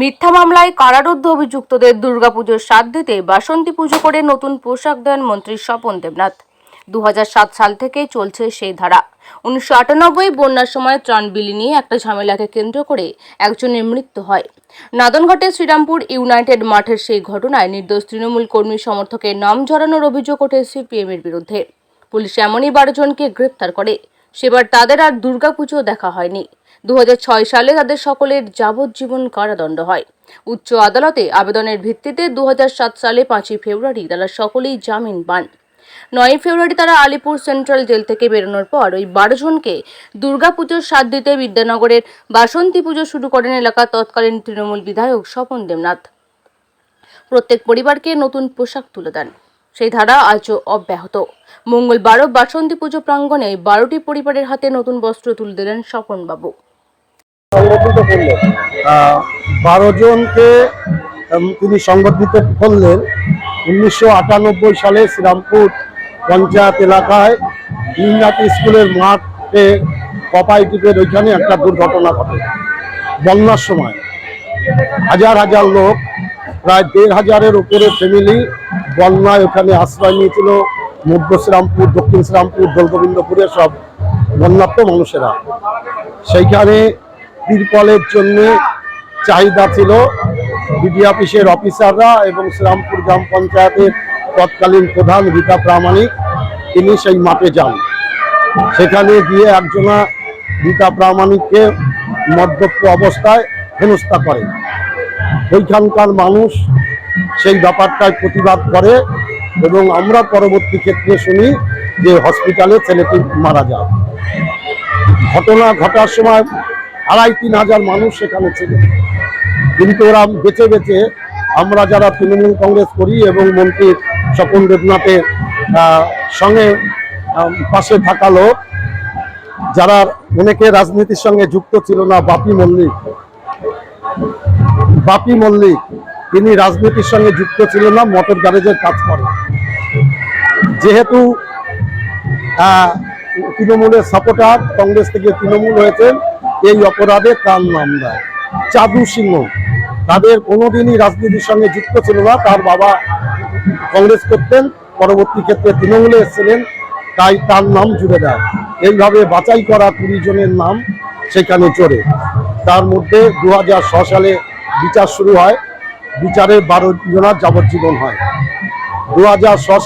মিথ্যা মামলায় কারারুদ্ধ অভিযুক্তদের দুর্গাপুজোর সাথ দিতে বাসন্তী পুজো করে নতুন পোশাক দেন মন্ত্রী স্বপন দেবনাথ। দু হাজার সাত সাল থেকে চলছে সেই ধারা। উনিশশো আটানব্বই বন্যার সময় ত্রাণ বিলি নিয়ে একটা ঝামেলাকে কেন্দ্র করে একজনের মৃত্যু হয়। নাদনঘাটে শ্রীরামপুর ইউনাইটেড মাঠের সেই ঘটনায় নির্দোষ তৃণমূল কর্মী সমর্থকের নাম জড়ানোর অভিযোগ ওঠে সিপিএম এর বিরুদ্ধে। পুলিশ এমনই বারো জনকে গ্রেপ্তার করে। সেবার তাদের আর দুর্গাপুজো দেখা হয়নি। দু হাজার ছয় সালে তাদের সকলের যাবজ্জীবন কারাদণ্ড হয়। উচ্চ আদালতে আবেদনের ভিত্তিতে দু হাজার সাত সালে পাঁচই ফেব্রুয়ারি তারা সকলেই জামিন পান। নয় ফেব্রুয়ারি তারা আলিপুর সেন্ট্রাল জেল থেকে বেরোনোর পর ওই বারো জনকে দুর্গাপুজোর সাথ দিতে বিদ্যানগরের বাসন্তী পুজো শুরু করেন এলাকার তৎকালীন তৃণমূল বিধায়ক স্বপন দেবনাথ। প্রত্যেক পরিবারকে নতুন পোশাক তুলে দেন। সেই ধারা আজও অব্যাহত। মঙ্গলবারও বাসন্তী পুজো প্রাঙ্গণে বারোটি পরিবারের হাতে নতুন বস্ত্র তুলে দিলেন স্বপনবাবু। বারো জনকে তিনি সংগঠিত করলেন উনিশশো আটানব্বই সালে শ্রীরামপুর পঞ্চায়েত এলাকায় ইংরাজি স্কুলের মাঠে কপাইটিপের ওইখানে একটা দুর্ঘটনা ঘটে বন্যার সময়। হাজার হাজার লোক প্রায় দেড় হাজারের উপরে ফ্যামিলি বন্যায় ওখানে আশ্রয় নিয়েছিল। মধ্য শ্রীরামপুর, দক্ষিণ শ্রীরামপুর দোলগোবিন্দপুরের সব বন্যাত্ম মানুষেরা। সেইখানে তিরপলের জন্য চাহিদা ছিল বিডি অফিসের অফিসাররা এবং শ্রীরামপুর গ্রাম পঞ্চায়েতের তৎকালীন প্রধান রীতা প্রামাণিক, তিনি সেই মাঠে যান। সেখানে গিয়ে একজনা রীতা প্রামাণিককে মদ্যপ অবস্থায় হেনস্থা করে। ওইখানকার মানুষ সেই ব্যাপারটায় প্রতিবাদ করে এবং আমরা পরবর্তী ক্ষেত্রে শুনি যে হসপিটালে ছেলেটি মারা যায়। ঘটনা ঘটার সময় আড়াই তিন হাজার মানুষ সেখানে ছিল। কিন্তু ওরা বেঁচে বেঁচে আমরা যারা তৃণমূল কংগ্রেস করি এবং মন্ত্রী স্বপন দেবনাথের সঙ্গে পাশে থাকা লোক, যারা অনেকে রাজনীতির সঙ্গে যুক্ত ছিল না, বাপি মল্লিক বাপি মল্লিক, তিনি রাজনীতির সঙ্গে যুক্ত ছিল না, মোটর গ্যারেজের কাজ করে। যেহেতু তৃণমূলের সাপোর্টার কংগ্রেস থেকে তৃণমূল হয়েছেন, এই অপরাধে তার নাম দেয়। চাদু সিংহ, তাদের কোনোদিনই রাজনীতির সঙ্গে যুক্ত ছিল না, তার বাবা কংগ্রেস করতেন, পরবর্তী ক্ষেত্রে তৃণমূলে এসেছিলেন, তাই তার নাম জুড়ে দেয়। এইভাবে বাছাই করা কুড়ি জনের নাম সেখানে চড়ে। তার মধ্যে দু সালে বিচার শুরু হয়। বিচারে বারো জনার যাবজ্জীবন হয়। দু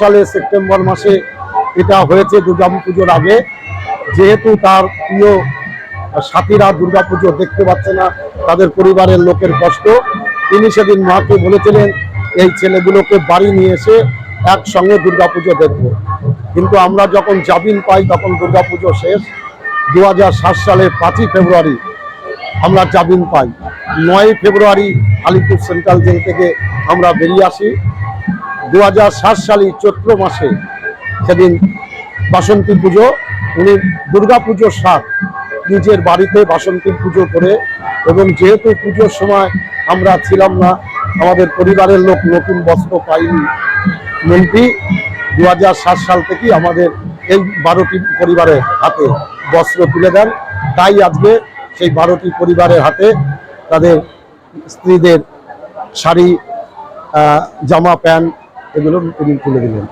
সালে সেপ্টেম্বর মাসে এটা হয়েছে দুর্গা পুজোর আগে। যেহেতু তার প্রিয় সাথীরা দুর্গাপুজো দেখতে পাচ্ছে না, তাদের পরিবারের লোকের কষ্ট। তিনি সেদিন মাকে বলেছিলেন, এই ছেলেগুলোকে বাড়ি নিয়ে এসে একসঙ্গে দুর্গাপুজো দেখব। কিন্তু আমরা যখন জামিন পাই, তখন দুর্গাপুজো শেষ। দু সালের পাঁচই ফেব্রুয়ারি আমরা জামিন পাই। নয় ফেব্রুয়ারি আলিপুর সেন্ট্রাল জেল থেকে আমরা বেরিয়ে আসি। দু সালে চৈত্র মাসে সেদিন বাসন্তী পুজো, উনি দুর্গা পুজোর সাথ নিজের বাড়িতে বাসন্তী পুজো করে এবং যেহেতু পুজোর সময় আমরা ছিলাম না, আমাদের পরিবারের লোক নতুন বস্ত্র পাইনি মন্ত্রী দু সাল থেকেই আমাদের এই বারোটি পরিবারের হাতে বস্ত্র তুলে দেন। তাই আজকে সেই বারোটি পরিবারের হাতে তাদের স্ত্রীদের শাড়ি জামা প্যান্ট এগুলো তিনি তুলে দিলেন।